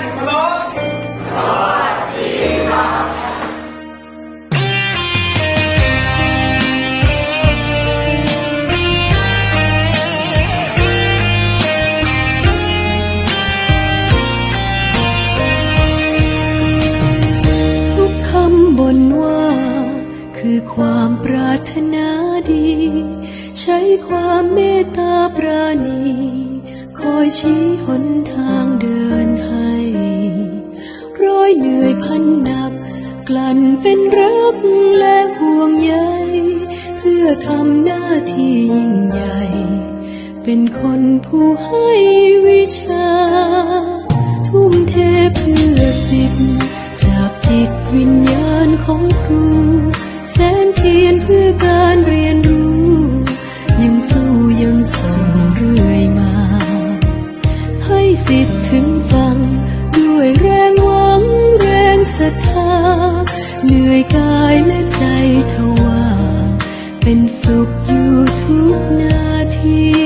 นครบสวัสดีครับบนว่า คือความปรารถนาดี ใช้ความเมตตาปราณี คอยชี้หนทางเดิน กลั่นเป็นรักและห่วงใยเพื่อทำหน้าที่ยิ่งใหญ่ เป็นคนผู้ให้วิชา ทุ่มเทเพื่อสิทธิ์จากจิตวิญญาณของครู แสนเทียนเพื่อการเรียนรู้ ยังสู้ยังส่งเรื่อยมา ให้สิทธิ์ถึงฟังด้วยแรงหวังแรงศรัทธา นื่อยกายและใจทว่า เป็นสุขอยู่ทุกนาที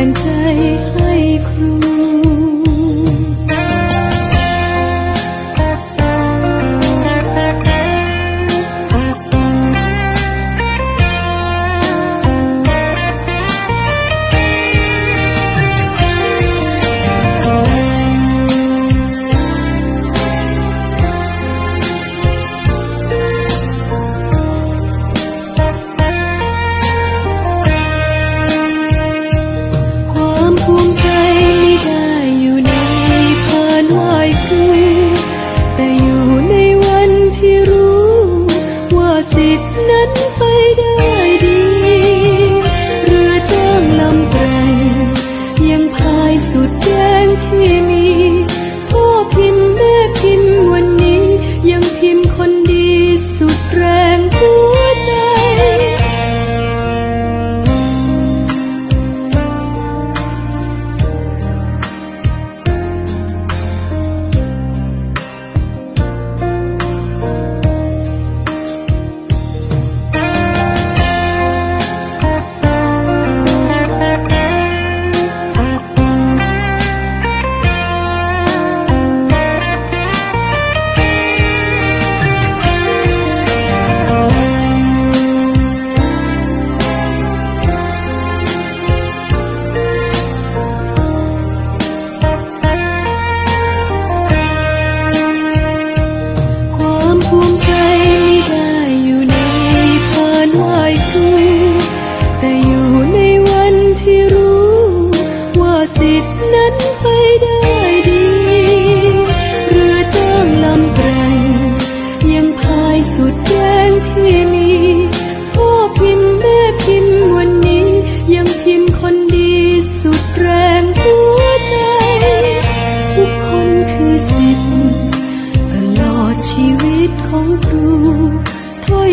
ง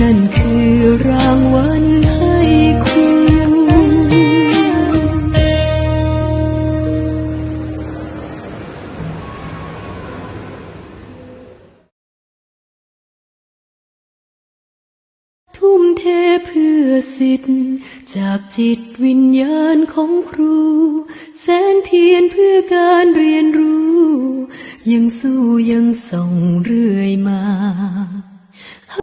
นั่นคือรางวัลให้ครูทุ่มเทเพื่อสิทธิ์ จากจิตวิญญาณของครู แสงเทียนเพื่อการเรียนรู้ ยังสู้ยังส่งเรื่อย